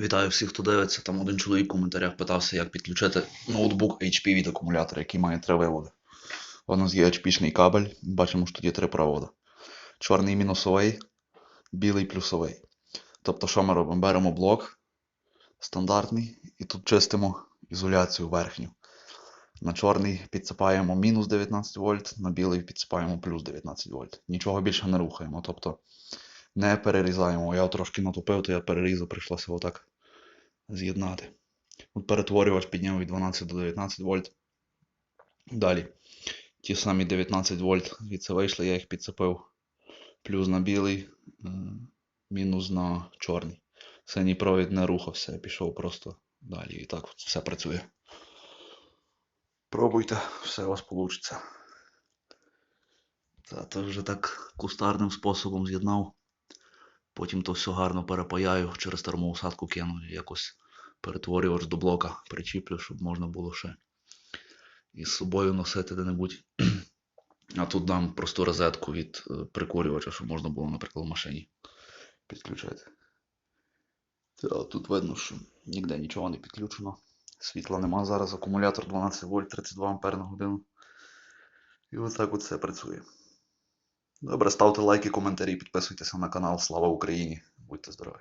Вітаю всіх, хто дивиться. Там один чоловік в коментарях питався, як підключити ноутбук HP від акумулятора, який має три виводи. У нас є HP-шний кабель, бачимо, що тут є три проводи. Чорний мінусовий, білий плюсовий. Тобто, що ми робимо? Беремо блок стандартний і тут чистимо ізоляцію верхню. На чорний підсипаємо мінус 19 вольт, на білий підсипаємо плюс 19 вольт. Нічого більше не рухаємо. Тобто не перерізаємо. Я трошки натупив, то я перерізав, прийшлося отак з'єднати. От перетворювач підняв від 12 до 19 вольт. Далі. Ті самі 19 вольт звідси вийшли, я їх підцепив. Плюс на білий, е, мінус на чорний. Синій провід не рухався, я пішов просто далі. І так все працює. Пробуйте, все у вас вийде. То вже так кустарним способом з'єднав. Потім то все гарно перепаяю, через термоусадку кину і якось перетворювач до блока причіплю, щоб можна було ще із собою носити де-небудь. А тут дам просту розетку від е, прикурювача, щоб можна було, наприклад, в машині підключати. Та, тут видно, що ніде нічого не підключено. Світла нема зараз, акумулятор 12 вольт 32 ампер на годину. І отак от все працює. Добре, ставте лайки, коментарі, підписуйтеся на канал. Слава Україні! Будьте здорові!